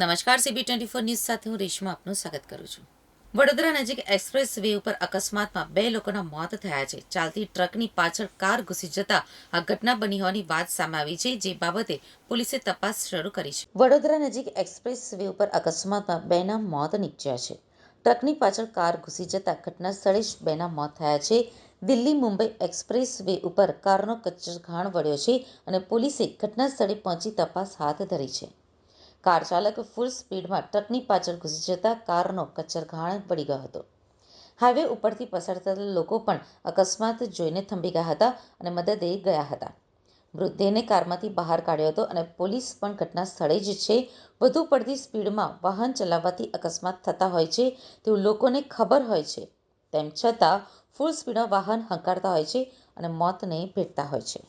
નમસ્કાર CB twenty four news સાથે હું રેશમા આપનું સ્વાગત કરું છું. વડોદરા નજીક એક્સપ્રેસ વે ઉપર અકસ્માતમાં બે લોકોના મોત થયા છે. ચાલતી ટ્રકની પાછળ કાર ઘૂસી જતા આ ઘટના બની હોવાની વાત સામે આવી છે, જે બાબતે પોલીસે તપાસ શરૂ કરી છે. વડોદરા નજીક એક્સપ્રેસ વે ઉપર અકસ્માતમાં બેના મોત નીપજ્યા છે. ટ્રકની પાછળ કાર ઘૂસી જતા ઘટના સ્થળે જ બેના મોત થયા છે. દિલ્હી મુંબઈ એક્સપ્રેસ વે ઉપર કારનો કચરઘાણ વળ્યો છે અને પોલીસે ઘટના સ્થળે પહોંચી તપાસ હાથ ધરી છે. કાર ચાલક ફૂલ સ્પીડમાં ટ્રકની પાછળ ઘૂસી જતા કારનો કચરઘાણ પડી ગયો હતો. હાઈવે ઉપરથી પસાર થતા લોકો પણ અકસ્માત જોઈને થંભી ગયા હતા અને મદદે ગયા હતા. મૃતદેહને કારમાંથી બહાર કાઢ્યો હતો અને પોલીસ પણ ઘટના સ્થળે જ છે. વધુ પડતી સ્પીડમાં વાહન ચલાવવાથી અકસ્માત થતા હોય છે તેવું લોકોને ખબર હોય છે. તેમ છતાં ફૂલ સ્પીડમાં વાહન હંકારતા હોય છે અને મોતને ભેટતા હોય છે.